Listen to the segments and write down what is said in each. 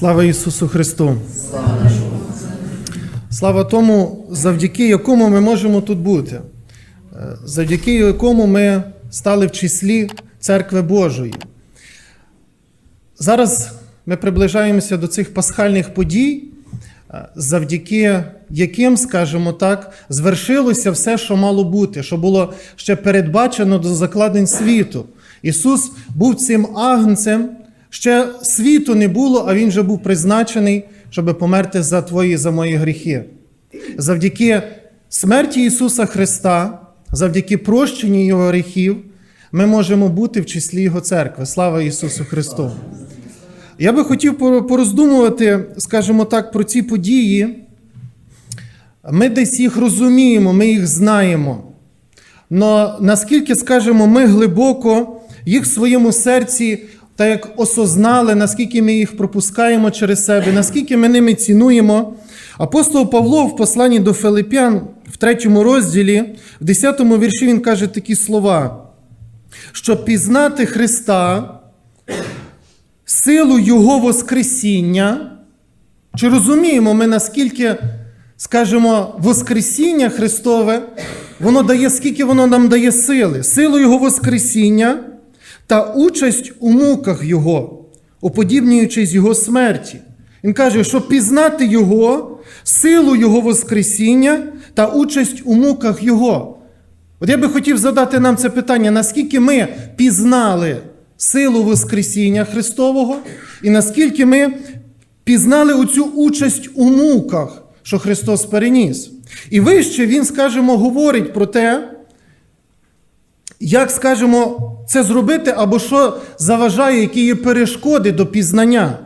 Слава Ісусу Христу! Слава тому, завдяки якому ми можемо тут бути, Е, завдяки якому ми стали в числі Церкви Божої. Зараз ми приближаємося до цих пасхальних подій, е, завдяки яким, скажімо так, звершилося все, що мало бути, що було ще передбачено до закладень світу. Ісус був цим агнцем, ще світу не було, а Він вже був призначений, щоб померти за твої, за мої гріхи. Завдяки смерті Ісуса Христа, завдяки прощенню Його гріхів, ми можемо бути в числі Його церкви. Слава Ісусу Христу! Я би хотів пороздумувати, скажімо так, про ці події. Ми десь їх розуміємо, ми їх знаємо. Но наскільки, скажімо, ми глибоко їх в своєму серці так як осознали, наскільки ми їх пропускаємо через себе, наскільки ми ними цінуємо. Апостол Павло в посланні до Филип'ян в третьому розділі, в 10 вірші він каже такі слова: щоб пізнати Христа, силу Його Воскресіння. Чи розуміємо ми, наскільки, скажімо, Воскресіння Христове, воно дає, скільки воно нам дає сили? Силу Його Воскресіння та участь у муках Його, уподібнюючись Його смерті. Він каже, щоб пізнати Його, силу Його Воскресіння та участь у муках Його. От я би хотів задати нам це питання, наскільки ми пізнали силу Воскресіння Христового, і наскільки ми пізнали оцю участь у муках, що Христос переніс. І вище Він, скажімо, говорить про те, як, скажемо, це зробити, або що заважає, які є перешкоди до пізнання.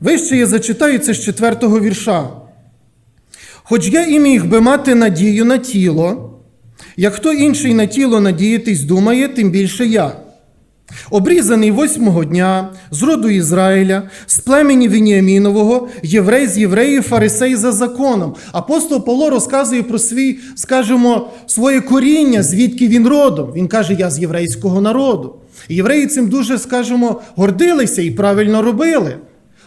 Вище я зачитаю це з четвертого вірша. Хоч я і міг би мати надію на тіло, як хто інший на тіло надіятись думає, тим більше я. Обрізаний восьмого дня з роду Ізраїля, з племені Веніамінового, єврей з євреїв, фарисей за законом. Апостол Павло розказує про свій, скажімо, своє коріння, звідки він родом. Він каже, я з єврейського народу. Євреї цим дуже, скажімо, гордилися і правильно робили.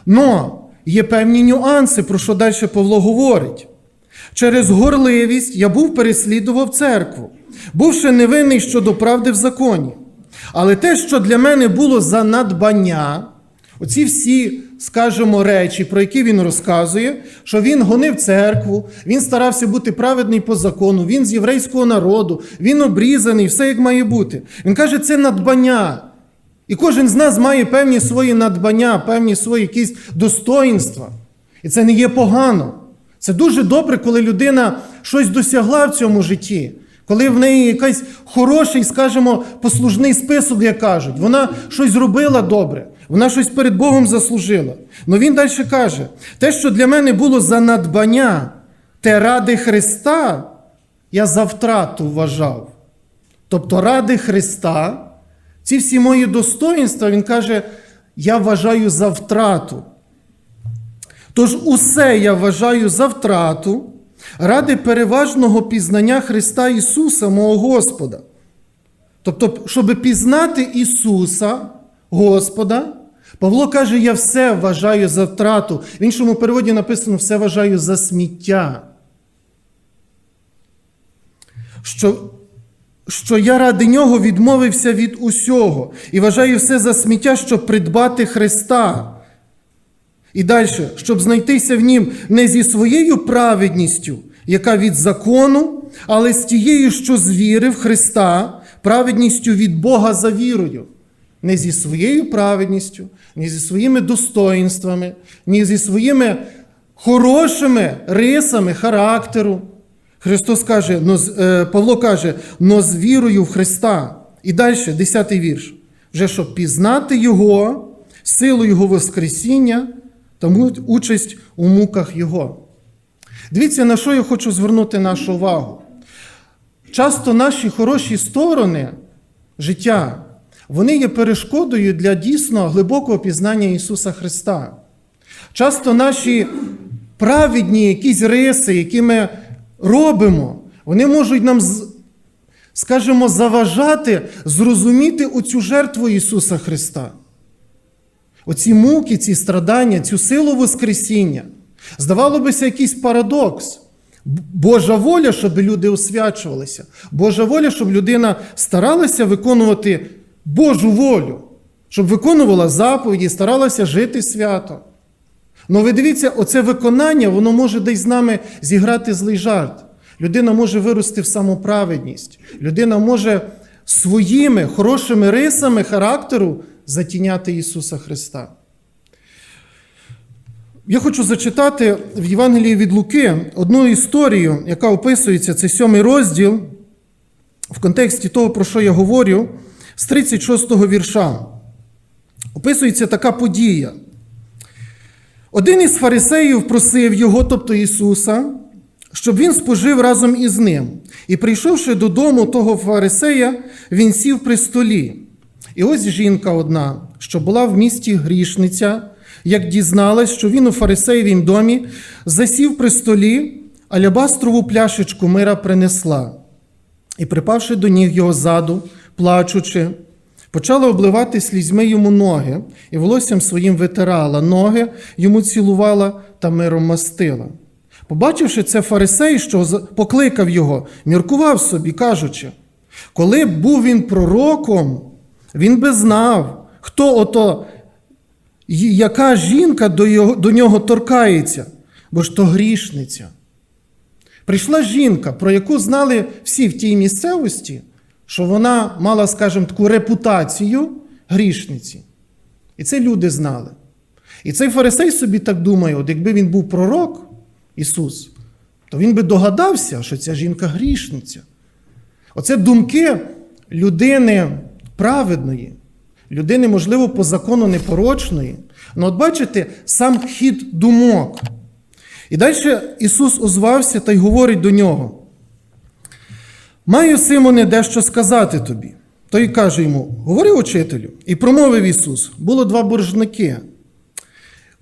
Но є певні нюанси, про що далі Павло говорить. Через горливість я був переслідував церкву, бувши невинний щодо правди в законі. Але те, що для мене було за надбання, оці всі, скажімо, речі, про які він розказує, що він гонив церкву, він старався бути праведний по закону, він з єврейського народу, він обрізаний, все як має бути. Він каже, це надбання. І кожен з нас має певні свої надбання, певні свої якісь достоїнства. І це не є погано. Це дуже добре, коли людина щось досягла в цьому житті, коли в неї якийсь хороший, скажімо, послужний список, як кажуть, вона щось зробила добре, вона щось перед Богом заслужила. Но він далі каже: те, що для мене було за надбання, те ради Христа, я за втрату вважав. Тобто, ради Христа, ці всі мої достоїнства, він каже, я вважаю за втрату. Тож усе я вважаю за втрату ради переважного пізнання Христа Ісуса, мого Господа. Тобто, щоб пізнати Ісуса, Господа, Павло каже, я все вважаю за втрату. В іншому переводі написано, все вважаю за сміття. Що, що я ради нього відмовився від усього і вважаю все за сміття, щоб придбати Христа. І далі, щоб знайтися в нім не зі своєю праведністю, яка від закону, але з тією, що з віри в Христа, праведністю від Бога за вірою. Не зі своєю праведністю, не зі своїми достоїнствами, не зі своїми хорошими рисами характеру. Христос каже, е, Павло каже, но з вірою в Христа. І далі, 10 вірш. Вже щоб пізнати Його, силу Його Воскресіння та му- участь у муках Його. Дивіться, на що я хочу звернути нашу увагу. Часто наші хороші сторони життя, вони є перешкодою для дійсно глибокого пізнання Ісуса Христа. Часто наші праведні якісь риси, які ми робимо, вони можуть нам, скажімо, заважати зрозуміти оцю жертву Ісуса Христа. Оці муки, ці страдання, цю силу Воскресіння. Здавало бися, якийсь парадокс. Божа воля, щоб люди освячувалися. Божа воля, щоб людина старалася виконувати Божу волю, щоб виконувала заповіді, старалася жити свято. Ну ви дивіться, оце виконання, воно може десь з нами зіграти злий жарт. Людина може вирости в самоправедність. Людина може своїми хорошими рисами характеру затіняти Ісуса Христа. Я хочу зачитати в Євангелії від Луки одну історію, яка описується, це сьомий розділ, в контексті того, про що я говорю, з 36-го вірша. Описується така подія. Один із фарисеїв просив його, тобто Ісуса, щоб він спожив разом із ним. І прийшовши додому того фарисея, він сів при столі. І ось жінка одна, що була в місті грішниця, як дізналась, що він у фарисеєвім домі, засів при столі, алябастрову пляшечку мира принесла. І, припавши до ніг його заду, плачучи, почала обливати слізьми йому ноги, і волоссям своїм витирала ноги, йому цілувала та миром мастила. Побачивши це, фарисей, що покликав його, міркував собі, кажучи: коли б був він пророком, він би знав, хто ото, яка жінка до, його, до нього торкається, бо ж то грішниця. Прийшла жінка, про яку знали всі в тій місцевості, що вона мала, скажімо, таку репутацію грішниці. І це люди знали. І цей фарисей собі так думає: от якби він був пророк, Ісус, то він би догадався, що ця жінка грішниця. Оце думки людини праведної, людини, можливо, по закону непорочної. Ну, от бачите, сам хід думок. І далі Ісус озвався та й говорить до нього: Маю, Симоне, дещо сказати тобі. Той каже йому: Говори учителю. І промовив Ісус: було два боржники.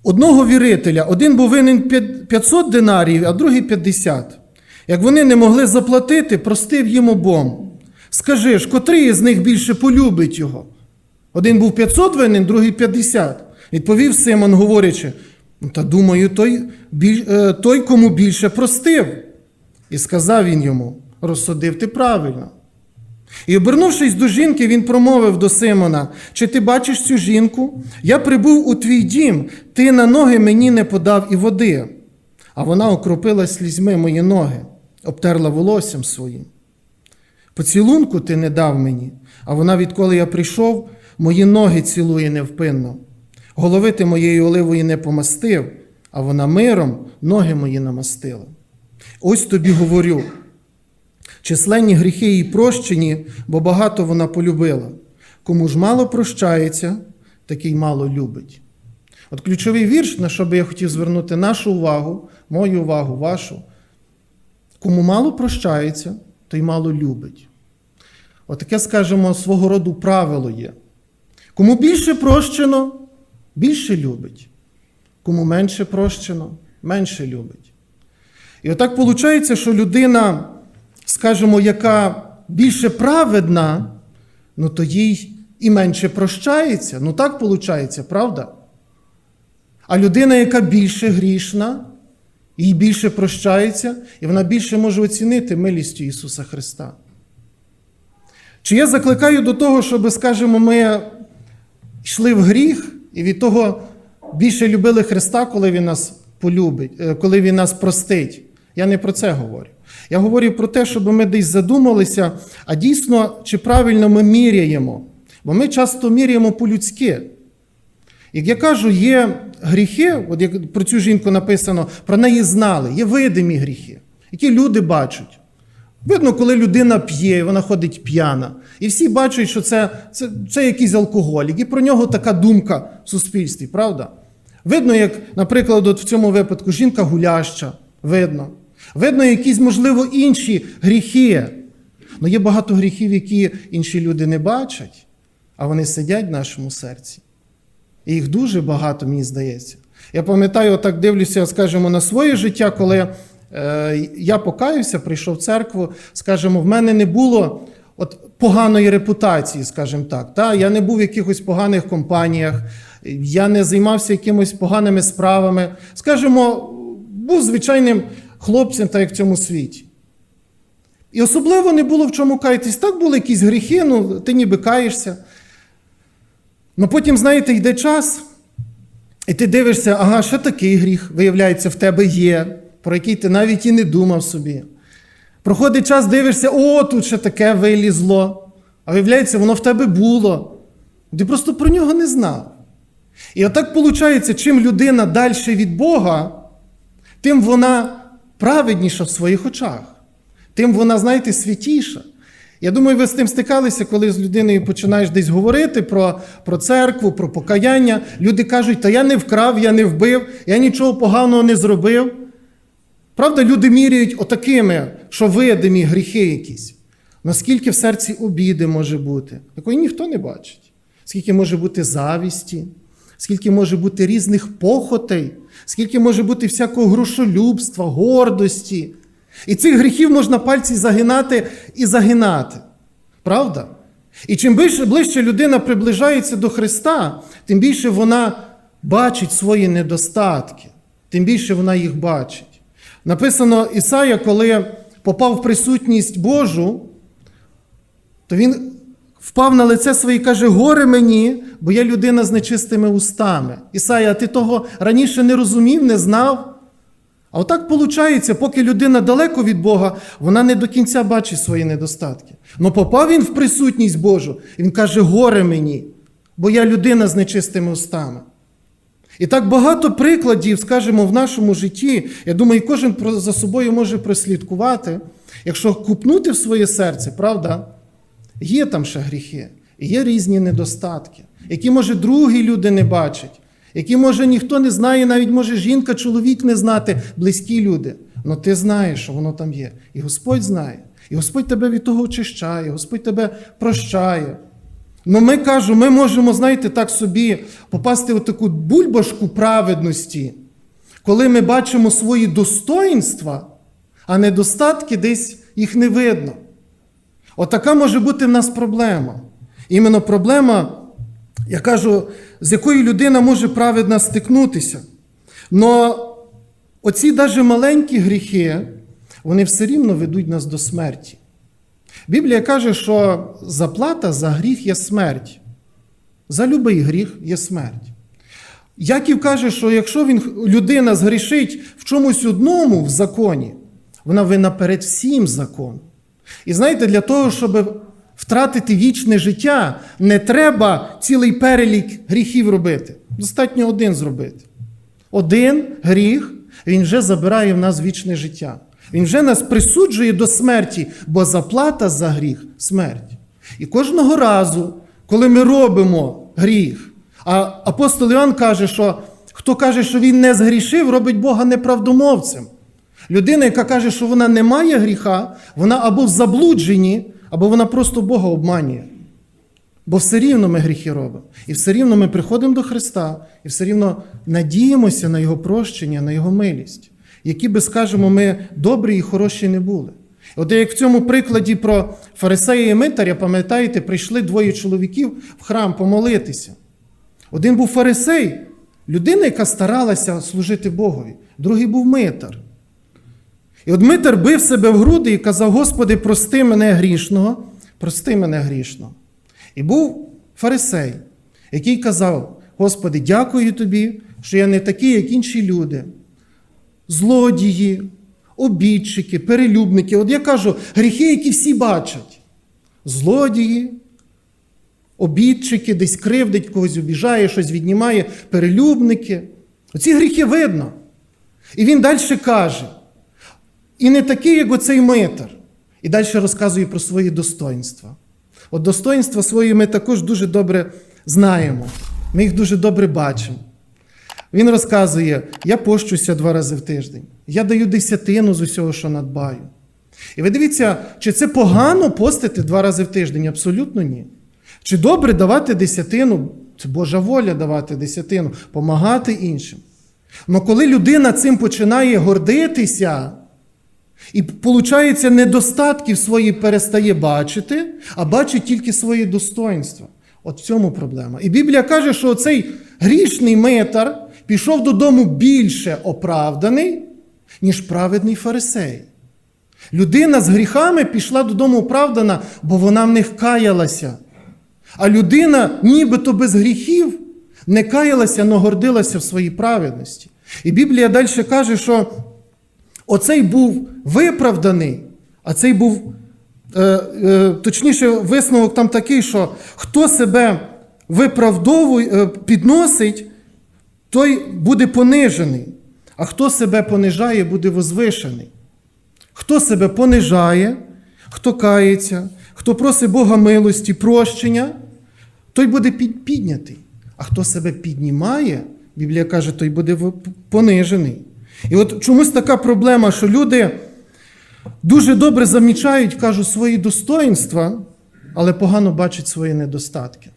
Одного вірителя, один був винен 500 динарів, а другий 50. Як вони не могли заплатити, простив їм обом. Скажи ж, котрий із них більше полюбить його? Один був 500 винен, другий 50. Відповів Симон, говорячи: «Ну, та думаю, той, біль- е, той, кому більше простив. І сказав він йому: розсудив ти правильно. І, обернувшись до жінки, він промовив до Симона: Чи ти бачиш цю жінку? Я прибув у твій дім, ти на ноги мені не подав і води. А вона окропила слізьми мої ноги, обтерла волоссям своїм. Поцілунку ти не дав мені, а вона, відколи я прийшов, мої ноги цілує невпинно. Голови ти моєї оливої не помастив, а вона миром ноги мої намастила. Ось тобі говорю. Численні гріхи їй прощені, бо багато вона полюбила. Кому ж мало прощається, такий мало любить. От ключовий вірш, на що би я хотів звернути нашу увагу, мою увагу, вашу. Кому мало прощається, той мало любить. Отаке, скажімо, свого роду правило є. Кому більше прощено, більше любить. Кому менше прощено, менше любить. І отак виходить, що людина, скажімо, яка більше праведна, ну то їй і менше прощається. Ну так виходить, правда? А людина, яка більше грішна, їй більше прощається, і вона більше може оцінити милістю Ісуса Христа. Чи я закликаю до того, щоб, скажімо, ми йшли в гріх і від того більше любили Христа, коли Він нас полюбить, е, коли Він нас простить? Я не про це говорю. Я говорю про те, щоб ми десь задумалися, а дійсно, чи правильно ми міряємо. Бо ми часто міряємо по-людськи. Як я кажу, є гріхи, от як про цю жінку написано, про неї знали, є видимі гріхи, які люди бачать. Видно, коли людина п'є, вона ходить п'яна. І всі бачать, що це, це, це якийсь алкоголік, і про нього така думка в суспільстві, правда? Видно, як, наприклад, от в цьому випадку жінка гуляща, видно. Видно, якісь, можливо, інші гріхи. Ну є багато гріхів, які інші люди не бачать, а вони сидять в нашому серці. І їх дуже багато, мені здається. Я пам'ятаю, отак дивлюся, скажімо, на своє життя, коли е, я покаюся, прийшов в церкву, скажімо, в мене не було от, поганої репутації, скажімо так. Та? Я не був в якихось поганих компаніях, я не займався якимось поганими справами. Скажімо, був звичайним хлопцем, так як в цьому світі. І особливо не було в чому каятись. Так були якісь гріхи, ну ти ніби каєшся. Ну потім, знаєте, йде час, і ти дивишся, ага, що такий гріх, виявляється, в тебе є, про який ти навіть і не думав собі. Проходить час, дивишся, о, тут ще таке вилізло. А виявляється, воно в тебе було. Ти просто про нього не знав. І отак виходить, чим людина далі від Бога, тим вона праведніша в своїх очах, тим вона, знаєте, святіша. Я думаю, ви з тим стикалися, коли з людиною починаєш десь говорити про, про церкву, про покаяння. Люди кажуть, та я не вкрав, я не вбив, я нічого поганого не зробив. Правда, люди міряють отакими, що видимі гріхи якісь. Наскільки в серці обіди може бути, якої ніхто не бачить. Скільки може бути завісті, скільки може бути різних похотей, скільки може бути всякого грошолюбства, гордості. І цих гріхів можна пальці загинати і загинати. Правда? І чим більше, ближче людина приближається до Христа, тим більше вона бачить свої недостатки, тим більше вона їх бачить. Написано Ісая, коли попав в присутність Божу, то він впав на лице своє і каже: Горе мені, бо я людина з нечистими устами. Ісая, ти того раніше не розумів, не знав. А отак виходить, поки людина далеко від Бога, вона не до кінця бачить свої недостатки. Но попав він в присутність Божу, і він каже: Горе мені, бо я людина з нечистими устами. І так багато прикладів, скажімо, в нашому житті. Я думаю, кожен за собою може прослідкувати, якщо купнути в своє серце, правда? Є там ще гріхи, є різні недостатки, які, може, другі люди не бачать, які, може, ніхто не знає, навіть може жінка, чоловік не знати, близькі люди. Але ти знаєш, що воно там є. І Господь знає. І Господь тебе від того очищає, Господь тебе прощає. Ну ми кажу, ми можемо, знаєте, так собі попасти в таку бульбашку праведності, коли ми бачимо свої достоїнства, а недостатки десь їх не видно. Отака може бути в нас проблема. Іменно проблема, я кажу, з якою людина може праведно стикнутися. Но оці навіть маленькі гріхи, вони все рівно ведуть нас до смерті. Біблія каже, що заплата за гріх є смерть. За любий гріх є смерть. Яків каже, що якщо він, людина згрішить в чомусь одному в законі, вона винна перед всім законом. І знаєте, для того, щоб втратити вічне життя, не треба цілий перелік гріхів робити. Достатньо один зробити. Один гріх, він вже забирає в нас вічне життя. Він вже нас присуджує до смерті, бо заплата за гріх смерть. І кожного разу, коли ми робимо гріх, а апостол Іоанн каже, що хто каже, що він не згрішив, робить Бога неправдомовцем. Людина, яка каже, що вона не має гріха, вона або в заблудженні, або вона просто Бога обманює. Бо все рівно ми гріхи робимо. І все рівно ми приходимо до Христа, і все рівно надіємося на Його прощення, на Його милість, які би, скажемо, ми добрі і хороші не були. От як в цьому прикладі про фарисея і митаря, пам'ятаєте, прийшли двоє чоловіків в храм помолитися. Один був фарисей, людина, яка старалася служити Богові, другий був митар. І от Митер бив себе в груди і казав: Господи, прости мене грішного, прости мене грішного. І був фарисей, який казав: Господи, дякую тобі, що я не такий, як інші люди. Злодії, обідчики, перелюбники. От я кажу, гріхи, які всі бачать. Злодії, обідчики, десь кривдить, когось обіжає, щось віднімає, перелюбники. Оці гріхи видно. І він далі каже. І не такий, як оцей митар. І далі розказує про свої достоинства. От достоинства свої ми також дуже добре знаємо. Ми їх дуже добре бачимо. Він розказує: я пощуся два рази в тиждень, я даю десятину з усього, що надбаю. І ви дивіться, чи це погано постити два рази в тиждень? Абсолютно ні. Чи добре давати десятину? Це Божа воля давати десятину, помагати іншим. Але коли людина цим починає гордитися, І, виходить, недостатків свої перестає бачити, а бачить тільки свої достоинства. От в цьому проблема. І Біблія каже, що цей грішний митар пішов додому більше оправданий, ніж праведний фарисей. Людина з гріхами пішла додому оправдана, бо вона в них каялася. А людина, нібито без гріхів, не каялася, но гордилася в своїй праведності. І Біблія далі каже, що оцей був виправданий, а цей був, е, е, точніше, висновок там такий, що хто себе виправдовує, е, підносить, той буде понижений, а хто себе понижає, буде возвишений. Хто себе понижає, хто кається, хто просить Бога милості, прощення, той буде піднятий. А хто себе піднімає, Біблія каже, той буде понижений. І от чомусь така проблема, що люди дуже добре замічають, кажуть, свої достоїнства, але погано бачать свої недостатки.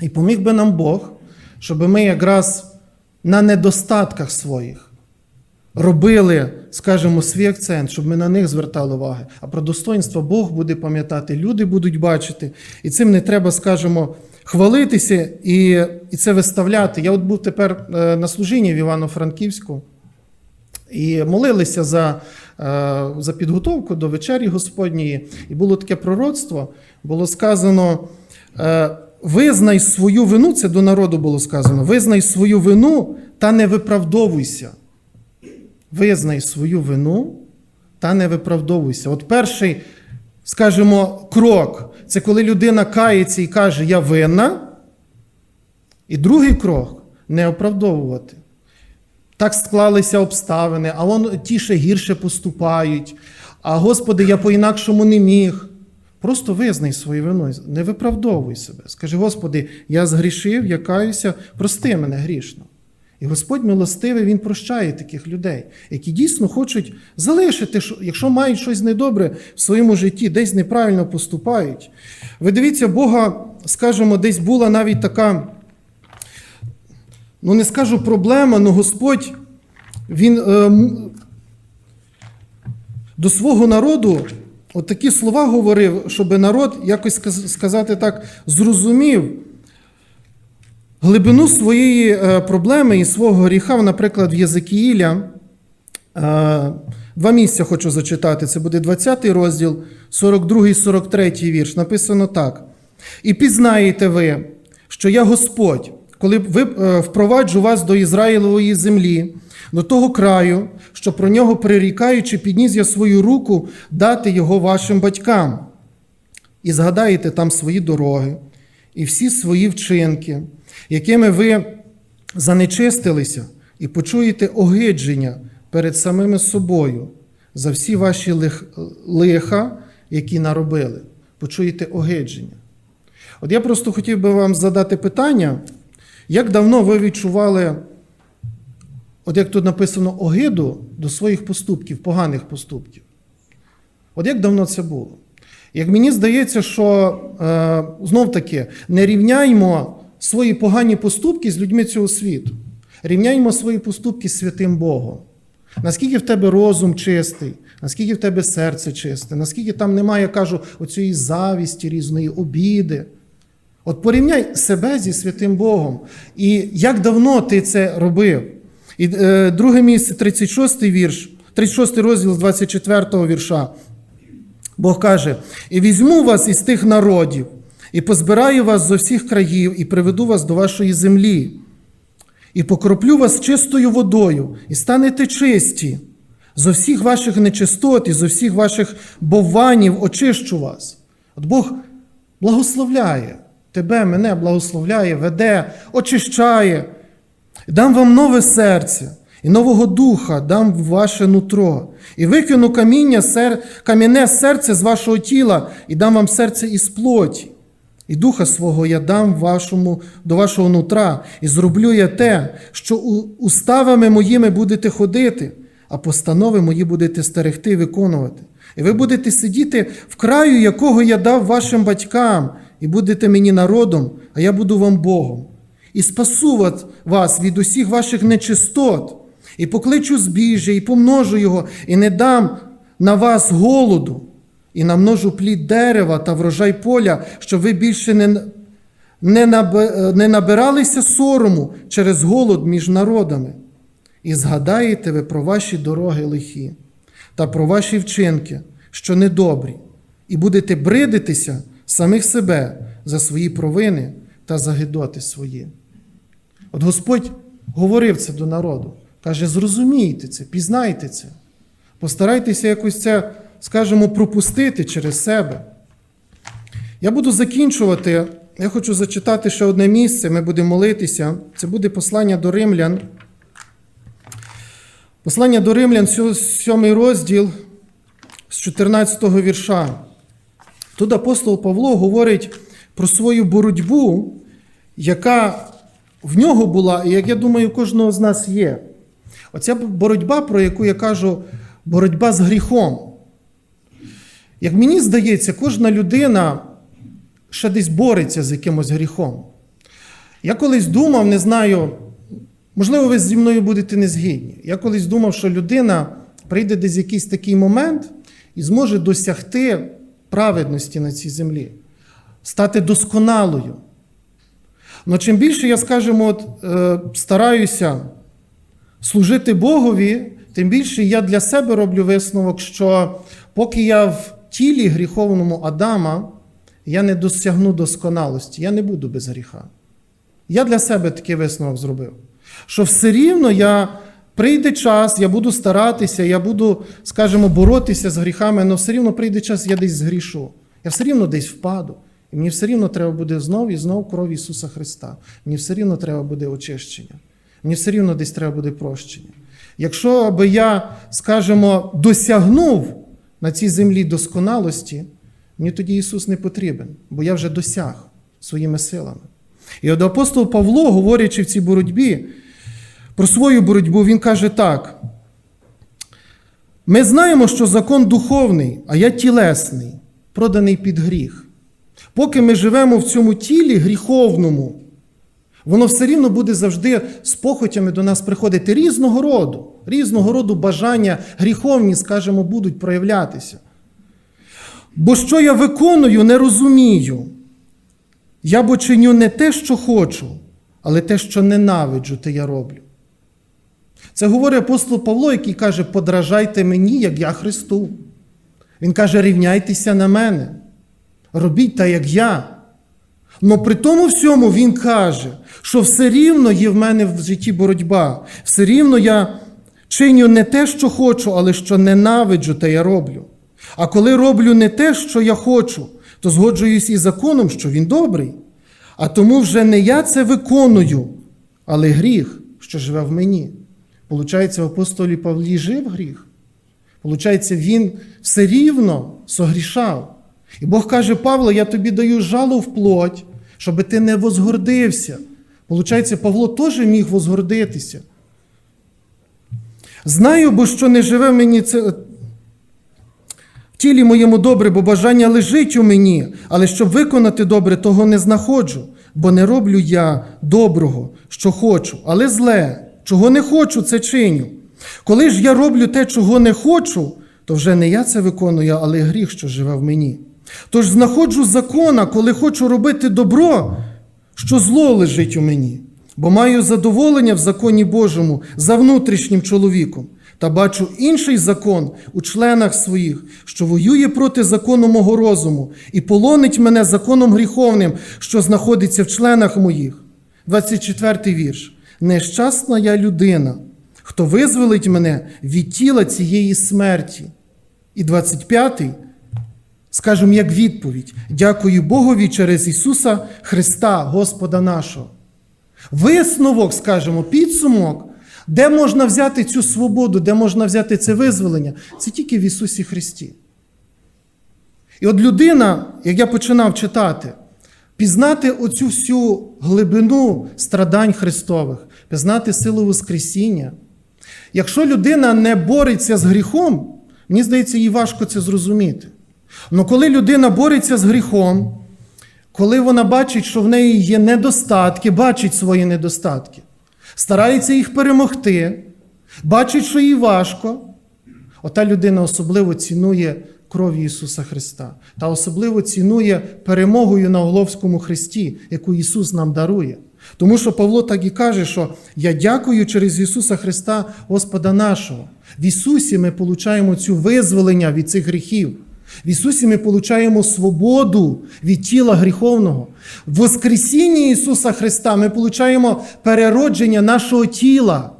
І поміг би нам Бог, щоб ми якраз на недостатках своїх робили, скажімо, свій акцент, щоб ми на них звертали увагу. А про достоинство Бог буде пам'ятати, люди будуть бачити. І цим не треба, скажімо, хвалитися і, і це виставляти. Я от був тепер е, на служінні в Івано-Франківську. І молилися за, е, за підготовку до вечері Господньої. І було таке пророцтво. Було сказано: е, визнай свою вину, це до народу було сказано, визнай свою вину та не виправдовуйся. Визнай свою вину та не виправдовуйся. От перший, скажімо, крок це коли людина кається і каже, я винна. І другий крок не оправдовувати. Так склалися обставини, а вон ті ще гірше поступають. А Господи, я по-інакшому не міг. Просто визнай свою вину, не виправдовуй себе. Скажи, Господи, я згрішив, я каюся, прости мене грішно. І Господь милостивий, Він прощає таких людей, які дійсно хочуть залишити, якщо мають щось недобре в своєму житті, десь неправильно поступають. Ви дивіться, Бога, скажімо, десь була навіть така ну не скажу проблема, але Господь він е, до свого народу от такі слова говорив, щоб народ якось сказати так зрозумів глибину своєї е, проблеми і свого гріха, наприклад, в Єзекіїля. Е, Два місця хочу зачитати. Це буде 20 розділ, 42 43 вірш. Написано так. І пізнаєте ви, що я Господь, коли ви е, впроваджу вас до Ізраїлової землі, до того краю, що про нього прирікаючи, підніс я свою руку дати його вашим батькам. І згадаєте там свої дороги і всі свої вчинки, якими ви занечистилися, і почуєте огидження перед самими собою за всі ваші лих- лиха, які наробили. Почуєте огидження. От я просто хотів би вам задати питання, як давно ви відчували, от як тут написано, огиду до своїх поступків, поганих поступків? От як давно це було? Як мені здається, що е, знов таки не рівняймо свої погані поступки з людьми цього світу. Рівняймо свої поступки з святим Богом. Наскільки в тебе розум чистий, наскільки в тебе серце чисте, наскільки там немає, я кажу, оцієї завісті, різної обіди. От порівняй себе зі святим Богом. І як давно ти це робив? І е, друге місце, 36 вірш, 36 розділ 24 вірша. Бог каже: І візьму вас із тих народів, і позбираю вас зо всіх країв, і приведу вас до вашої землі, і покроплю вас чистою водою, і станете чисті. Зо всіх ваших нечистот і зо всіх ваших бованів очищу вас. От Бог благословляє тебе, мене благословляє, веде, очищає. Дам вам нове серце, і нового духа дам в ваше нутро, і викину каміння, сер... кам'яне серце з вашого тіла, і дам вам серце із плоті. І духа свого я дам вашому, до вашого нутра, і зроблю я те, що уставами моїми будете ходити, а постанови мої будете стерегти і виконувати. І ви будете сидіти в краю, якого я дав вашим батькам, і будете мені народом, а я буду вам Богом. І спасу вас- від усіх ваших нечистот, і покличу збіжжя, і помножу його, і не дам на вас голоду і намножу плід дерева та врожай поля, щоб ви більше не, не набиралися сорому через голод між народами. І згадаєте ви про ваші дороги лихі та про ваші вчинки, що недобрі, і будете бридитися самих себе за свої провини та за гидоти свої. От Господь говорив це до народу. Каже: зрозумійте це, пізнайте це. Постарайтеся якось це, скажімо, пропустити через себе. Я буду закінчувати. Я хочу зачитати ще одне місце. Ми будемо молитися. Це буде послання до римлян. Послання до римлян, сьо- сьомий розділ з 14 вірша. Тут апостол Павло говорить про свою боротьбу, яка в нього була, і як я думаю, кожного з нас є. Оця боротьба, про яку я кажу, боротьба з гріхом. Як мені здається, кожна людина ще десь бореться з якимось гріхом. Я колись думав, не знаю, можливо, ви зі мною будете не згідні. Я колись думав, що людина прийде десь якийсь такий момент і зможе досягти праведності на цій землі, стати досконалою. Но чим більше я, скажімо, от, е, стараюся служити Богові, тим більше я для себе роблю висновок, що поки я в тілі гріховному Адама, я не досягну досконалості, я не буду без гріха. Я для себе такий висновок зробив. Що все рівно я прийде час, я буду старатися, я буду, скажімо, боротися з гріхами, але все рівно прийде час, я десь згрішу. Я все рівно десь впаду. І мені все рівно треба буде знов і знов кров Ісуса Христа. Мені все рівно треба буде очищення. Мені все рівно десь треба буде прощення. Якщо би я, скажімо, досягнув на цій землі досконалості, мені тоді Ісус не потрібен, бо я вже досяг своїми силами. І от апостол Павло, говорячи в цій боротьбі, про свою боротьбу, він каже так: ми знаємо, що закон духовний, а я тілесний, проданий під гріх. Поки ми живемо в цьому тілі гріховному, воно все рівно буде завжди з похотями до нас приходити різного роду, різного роду бажання гріховні, скажімо, будуть проявлятися. Бо що я виконую, не розумію. Я бо чиню не те, що хочу, але те, що ненавиджу, те я роблю. Це говорить апостол Павло, який каже: подражайте мені, як я Христу. Він каже, рівняйтеся на мене. Робіть так, як я. Но при тому всьому він каже, що все рівно є в мене в житті боротьба. Все рівно я чиню не те, що хочу, але що ненавиджу, те я роблю. А коли роблю не те, що я хочу, то згоджуюсь із законом, що він добрий. А тому вже не я це виконую, але гріх, що живе в мені. Получається, в апостолі Павлі жив гріх. Получається, він все рівно согрішав. І Бог каже, Павло, я тобі даю жало в плоть, щоб ти не возгордився. Получається, Павло теж міг возгордитися. Знаю, бо що не живе мені це. В тілі моєму добре, бо бажання лежить у мені, але щоб виконати добре, того не знаходжу, бо не роблю я доброго, що хочу, але зле, чого не хочу, це чиню. Коли ж я роблю те, чого не хочу, то вже не я це виконую, але гріх, що живе в мені. Тож знаходжу закона, коли хочу робити добро, що зло лежить у мені, бо маю задоволення в законі Божому за внутрішнім чоловіком, та бачу інший закон у членах своїх, що воює проти закону мого розуму і полонить мене законом гріховним, що знаходиться в членах моїх. 24 вірш. Нещасна я людина, хто визволить мене від тіла цієї смерті. І 25-й, скажемо, як відповідь: дякую Богові через Ісуса Христа, Господа нашого. Висновок, скажімо, підсумок, де можна взяти цю свободу, де можна взяти це визволення, це тільки в Ісусі Христі. І от людина, як я починав читати, пізнати оцю всю глибину страдань Христових, пізнати силу Воскресіння. Якщо людина не бореться з гріхом, мені здається, їй важко це зрозуміти. Але коли людина бореться з гріхом, коли вона бачить, що в неї є недостатки, бачить свої недостатки, старається їх перемогти, бачить, що їй важко, Ота людина особливо цінує крові Ісуса Христа та особливо цінує перемогою на Оголовському хресті, яку Ісус нам дарує. Тому що Павло так і каже, що я дякую через Ісуса Христа, Господа нашого. В Ісусі ми получаємо цю визволення від цих гріхів. В Ісусі ми получаємо свободу від тіла гріховного. В Воскресінні Ісуса Христа ми получаємо переродження нашого тіла.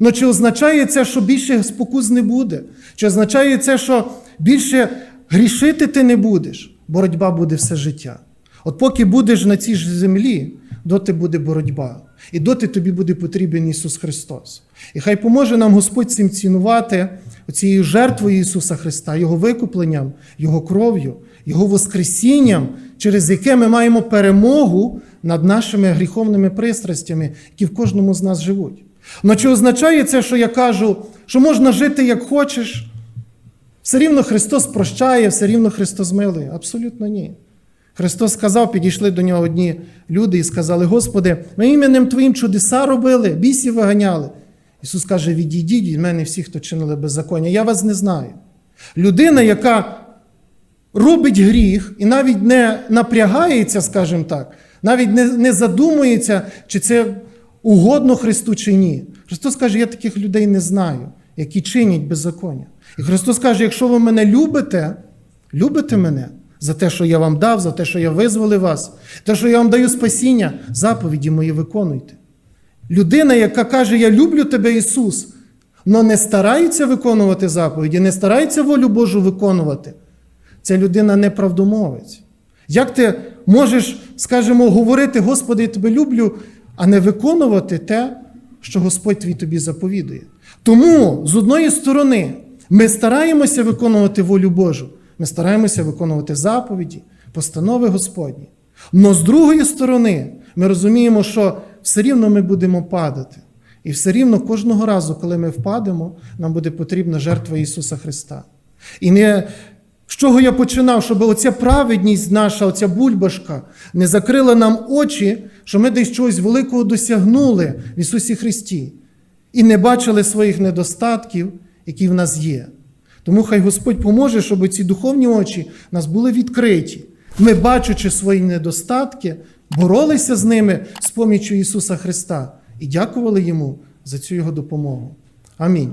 Ну чи означає це, що більше спокус не буде? Чи означає це, що більше грішити ти не будеш? Боротьба буде все життя. От поки будеш на цій ж землі, доти буде боротьба. І доти тобі буде потрібен Ісус Христос. І хай поможе нам Господь цим цінувати цією жертвою Ісуса Христа, Його викупленням, Його кров'ю, Його Воскресінням, через яке ми маємо перемогу над нашими гріховними пристрастями, які в кожному з нас живуть. Ну чи означає це, що я кажу, що можна жити як хочеш? Все рівно Христос прощає, все рівно Христос милує? Абсолютно ні. Христос сказав, підійшли до нього одні люди і сказали: Господи, ми іменем Твоїм чудеса робили, бісів виганяли. Ісус каже: відійдіть від мене всі, хто чинили беззаконня. Я вас не знаю. Людина, яка робить гріх і навіть не напрягається, скажімо так, навіть не, не задумується, чи це угодно Христу чи ні. Христос каже, я таких людей не знаю, які чинять беззаконня. І Христос каже: якщо ви мене любите, любите мене за те, що я вам дав, за те, що я визволив вас, те, що я вам даю спасіння, заповіді мої виконуйте. Людина, яка каже, я люблю тебе, Ісус, але не старається виконувати заповіді, не старається волю Божу виконувати, ця людина неправдомовець. Як ти можеш, скажімо, говорити, Господи, я тебе люблю, а не виконувати те, що Господь твій тобі заповідує? Тому, з одної сторони, ми стараємося виконувати волю Божу, ми стараємося виконувати заповіді, постанови Господні. Но з другої сторони, ми розуміємо, що все рівно ми будемо падати. І все рівно кожного разу, коли ми впадемо, нам буде потрібна жертва Ісуса Христа. І не чого я починав, щоб оця праведність наша, оця бульбашка, не закрила нам очі, що ми десь чогось великого досягнули в Ісусі Христі і не бачили своїх недостатків, які в нас є. Тому хай Господь поможе, щоб ці духовні очі в нас були відкриті. Ми, бачачи свої недостатки, боролися з ними з поміччю Ісуса Христа і дякували Йому за цю Його допомогу. Амінь.